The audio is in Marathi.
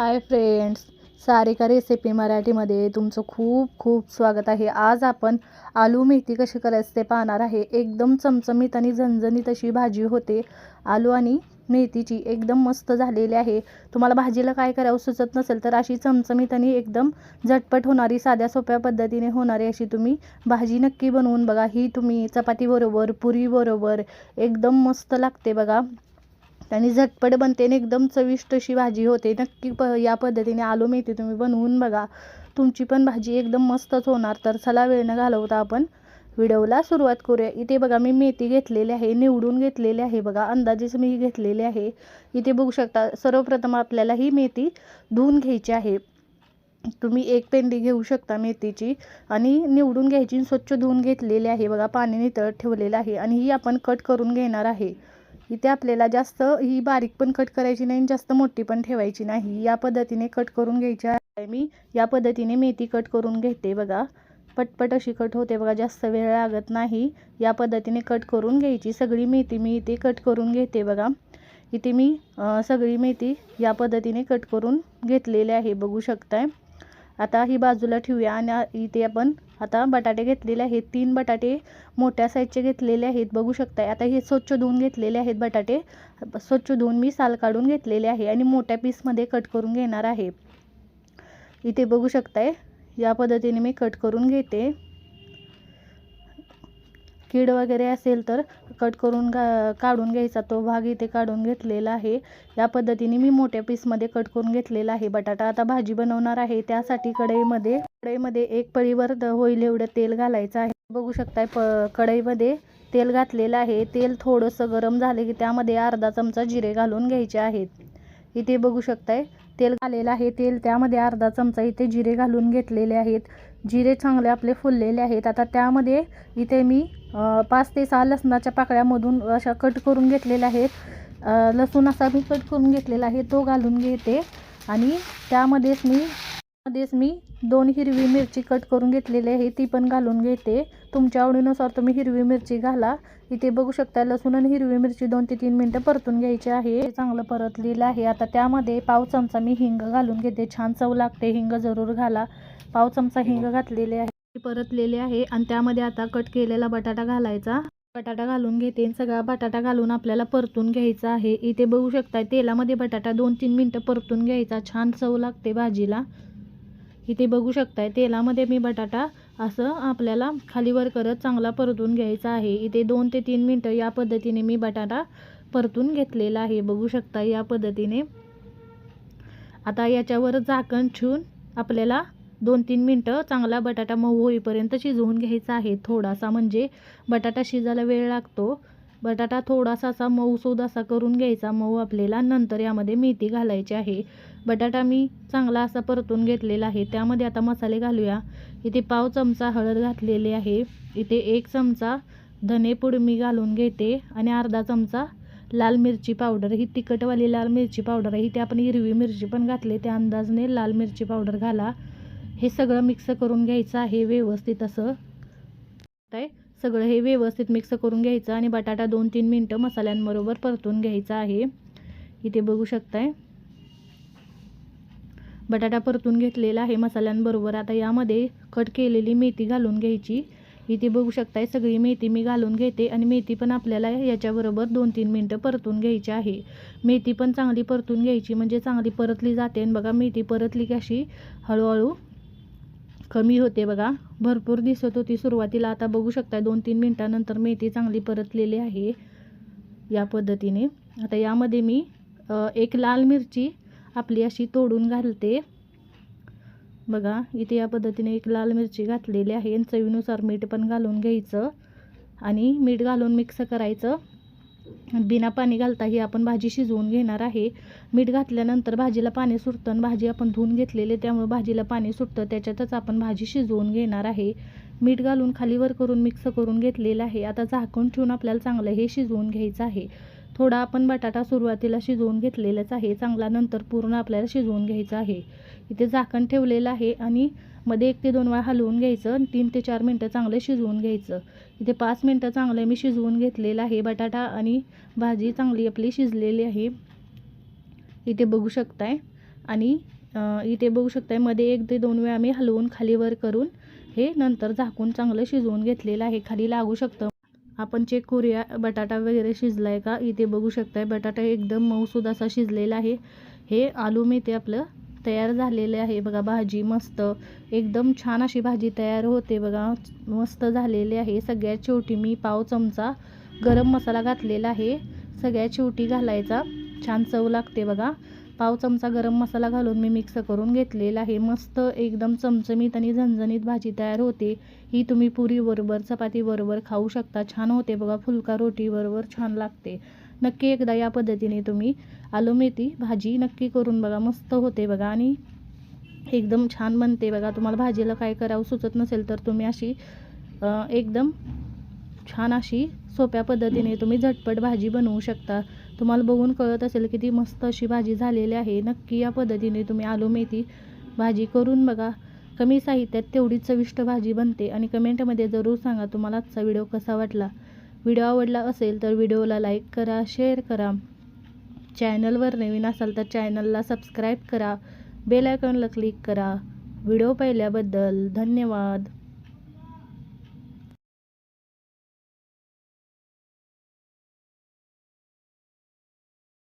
हाय फ्रेंड्स सारिका रेसिपी मराठीमध्ये तुमचं खूप खूप स्वागत आहे. आज आपण आलू मेथी कशी करायचं ते पाहणार आहे. एकदम चमचमीत आणि झणझणीत अशी भाजी होते. आलू आणि मेथीची एकदम मस्त झालेली आहे. तुम्हाला भाजीला काय करावं सुचत नसेल तर अशी चमचमीत आणि एकदम झटपट होणारी साध्या सोप्या पद्धतीने होणारी अशी तुम्ही भाजी नक्की बनवून बघा. ही तुम्ही चपातीबरोबर पुरीबरोबर एकदम मस्त लागते बघा. आणि झटपट बनते आणि एकदम चविष्ट अशी भाजी होते. नक्की प या पद्धतीने आलू मेथी तुम्ही बनवून बघा. तुमची पण भाजी एकदम मस्तच होणार. तर चला वेळ न घालवता आपण व्हिडिओला सुरुवात करूया. इथे बघा मी मेथी घेतलेली आहे निवडून घेतलेली आहे बघा. अंदाजेच मी घेतलेली आहे. इथे बघू शकता सर्वप्रथम आपल्याला ही मेथी धुवून घ्यायची आहे. तुम्ही एक पेंडी घेऊ शकता मेथीची आणि निवडून घ्यायची आणि स्वच्छ धुवून घेतलेली आहे बघा. पाणी नितळत ठेवलेलं आहे आणि ही आपण कट करून घेणार आहे. इथे आपल्याला जास्त ही बारीक पण कट करायची नाही आणि जास्त मोठी पण ठेवायची नाही. या पद्धतीने कट करून घ्यायची आहे मी. या पद्धतीने मेथी कट करून घेते बघा. पटपट अशी कट होते बघा. जास्त वेळ लागत नाही. या पद्धतीने कट करून घ्यायची. सगळी मेथी मी इथे कट करून घेते बघा. इथे मी सगळी मेथी या पद्धतीने कट करून घेतलेली आहे. बघू शकताय. आता ही बाजूला ठेवूया आणि इथे आपण आता बटाटे घेतलेले आहेत. तीन बटाटे मोठ्या साईजचे घेतलेले आहेत. बघू शकताय. आता हे स्वच्छ धुवून घेतलेले आहेत बटाटे. स्वच्छ धुवून मी साल काढून घेतलेले आहे आणि मोठ्या पीसमध्ये कट करून घेणार आहे. इथे बघू शकताय. या पद्धतीने मी कट करून घेते. कीड वगैरे असेल तर कट करून घा काढून घ्यायचा. तो भाग इथे काढून घेतलेला आहे. या पद्धतीने मी मोठ्या पीसमध्ये कट करून घेतलेला आहे. बटाटा आता भाजी बनवणार आहे. त्यासाठी कढईमध्ये कढईमध्ये एक पळीवर होईल एवढं तेल घालायचं आहे. बघू शकताय प कढईमध्ये तेल घातलेलं आहे. तेल थोडंसं गरम झाले की त्यामध्ये अर्धा चमचा जिरे घालून घ्यायचे आहेत. इथे बघू शकताय तेल आलेलं आहे. तेल त्यामध्ये अर्धा चमचा इथे जिरे घालून घेतलेले आहेत. जिरे चांगले आपले फुललेले आहेत. आता त्यामध्ये इथे मी पाच ते सहा लसणाच्या पाकळ्यामधून अशा कट करून घेतलेल्या आहेत. लसूण असा मी कट करून घेतलेला आहे. तो घालून घेते. आणि त्यामध्येच मी मध्येच मी दोन हिरवी मिरची कट करून घेतलेली आहे ती पण घालून घेते. तुमच्या आवडीनुसार तुम्ही हिरवी मिरची घाला. इथे बघू शकता लसूण आणि हिरवी मिरची दोन ते तीन मिनटं परतून घ्यायची आहे. चांगलं परतलेलं आहे. आता त्यामध्ये पाव चमचा मी हिंग घालून घेते. छान चव लागते. हिंग जरूर घाला. पाव चमचा हिंग घातलेले आहे. परतलेले आहे आणि त्यामध्ये आता कट केलेला बटाटा घालायचा. बटाटा घालून घेते आणि सगळा बटाटा घालून आपल्याला परतून घ्यायचा आहे. इथे बघू शकता तेलामध्ये बटाटा दोन तीन मिनटं परतून घ्यायचा. छान चव लागते भाजीला. इथे बघू शकताय तेलामध्ये मी बटाटा असं आपल्याला खालीवर करत चांगला परतून घ्यायचा आहे. इथे दोन ते तीन मिनटं या पद्धतीने मी बटाटा परतून घेतलेला आहे. बघू शकता या पद्धतीने. आता याच्यावर झाकण ठेवून आपल्याला दोन तीन मिनटं चांगला बटाटा मऊ होईपर्यंत शिजवून घ्यायचा आहे. थोडासा म्हणजे बटाटा शिजायला वेळ लागतो. बटाटा थोडासा असा मऊसूद असा करून घ्यायचा मऊ आपल्याला. नंतर यामध्ये मेथी घालायची आहे. बटाटा मी चांगला असा परतून घेतलेला आहे. त्यामध्ये आता मसाले घालूया. इथे पाव चमचा हळद घातलेली आहे. इथे एक चमचा धनेपूड मी घालून घेते. आणि अर्धा चमचा लाल मिरची पावडर. ही तिखटवाली लाल मिरची पावडर आहे. इथे आपण हिरवी मिरची पण घातली. त्या अंदाजने लाल मिरची पावडर घाला. हे सगळं मिक्स करून घ्यायचं आहे. व्यवस्थित असं. काय सगळं हे व्यवस्थित मिक्स करून घ्यायचं आणि बटाटा दोन तीन मिनटं मसाल्यांबरोबर परतून घ्यायचा आहे. इथे बघू शकताय. बटाटा परतून घेतलेला आहे मसाल्यांबरोबर. आता यामध्ये कट केलेली मेथी घालून घ्यायची. इथे बघू शकताय सगळी मेथी मी घालून घेते आणि मेथी पण आपल्याला याच्याबरोबर दोन तीन मिनटं परतून घ्यायची आहे. मेथी पण चांगली परतून घ्यायची म्हणजे चांगली परतली जाते. आणि बघा मेथी परतली की अशी हळूहळू कमी होते बघा. भरपूर दिसत होती सुरुवातीला. आता बघू शकता दोन तीन मिनटानंतर मेथी चांगली परतलेली आहे या पद्धतीने. आता यामध्ये मी एक लाल मिरची आपली अशी तोडून घालते. बघा इथे या पद्धतीने एक लाल मिरची घातलेली आहे. आणि चवीनुसार मीठ पण घालून घ्यायचं. आणि मीठ घालून मिक्स करायचं. बिना पाणी घालता ही आपण भाजी शिजवून घेणार आहे. मीठ घातल्यानंतर भाजीला पाणी सुटतं आणि भाजी आपण धुवून घेतलेली आहे, त्यामुळे भाजीला पाणी सुटतं. त्याच्यातच आपण भाजी शिजवून घेणार आहे. मीठ घालून खालीवर करून मिक्स करून घेतलेलं आहे. आता झाकून ठेवून आपल्याला चांगलं हे शिजवून घ्यायचं आहे. थोडा आपण बटाटा सुरुवातीला शिजवून घेतलेलाच आहे. चांगला नंतर पूर्ण आपल्याला शिजवून घ्यायचं आहे. इथे झाकण ठेवलेलं आहे आणि मध्ये एक ते दोन वेळा हलवून घ्यायचं आणि तीन ते चार मिनटं चांगलं शिजवून घ्यायचं. इथे पाच मिनटं चांगलं मी शिजवून घेतलेलं आहे बटाटा आणि भाजी चांगली आपली शिजलेली आहे. इथे बघू शकताय. आणि इथे बघू शकतायमध्ये एक ते दोन वेळा मी हलवून खाली वर करून हे नंतर झाकून चांगलं शिजवून घेतलेलं आहे. खाली लागू शकतं. आपण चेक करूया बटाटा वगैरे शिजला आहे का? इथे बघू शकताय बटाटा एकदम मऊसूद असा शिजलेला आहे. हे आलू मेथी आपलं तयार झालेले आहे. बघा भाजी मस्त एकदम छान अशी भाजी तयार होते बघा. मस्त झालेली आहे. सगळ्यात शेवटी मी पाव चमचा गरम मसाला घातलेला आहे. सगळ्यात शेवटी घालायचा. छान चव लागते बघा. पाव चमचा गरम मसाला घालून मी मिक्स करून घेतलेला आहे. मस्त एकदम चमचमीत आणि झणझणीत भाजी तयार होते. ही तुम्ही पुरीबरोबर चपातीबरोबर खाऊ शकता. छान होते बघा. फुलका रोटीबरोबर छान लागते. नक्की एकदा या पद्धतीने तुम्ही आलू मेथी भाजी नक्की करून बघा. मस्त होते बघा आणि एकदम छान बनते बघा. तुम्हाला भाजीला काय करावं सुचत नसेल तर तुम्ही अशी एकदम छान अशी सोप्या पद्धतीने तुम्ही झटपट भाजी बनवू शकता. तुम्हाला बघून कळत असेल किती मस्त अशी भाजी झालेली आहे. नक्की या पद्धतीने तुम्ही आलू मेथी भाजी करून बघा. कमी साहित्यात तेवढीच चविष्ट भाजी बनते आणि कमेंटमध्ये जरूर सांगा तुम्हाला आजचा व्हिडिओ कसा वाटला. व्हिडिओ आवडला असेल तर व्हिडिओला लाईक करा शेअर करा. चॅनलवर नवीन असाल तर चॅनलला सबस्क्राईब करा. बेल आयकॉनला क्लिक करा. व्हिडिओ पाहिल्याबद्दल धन्यवाद.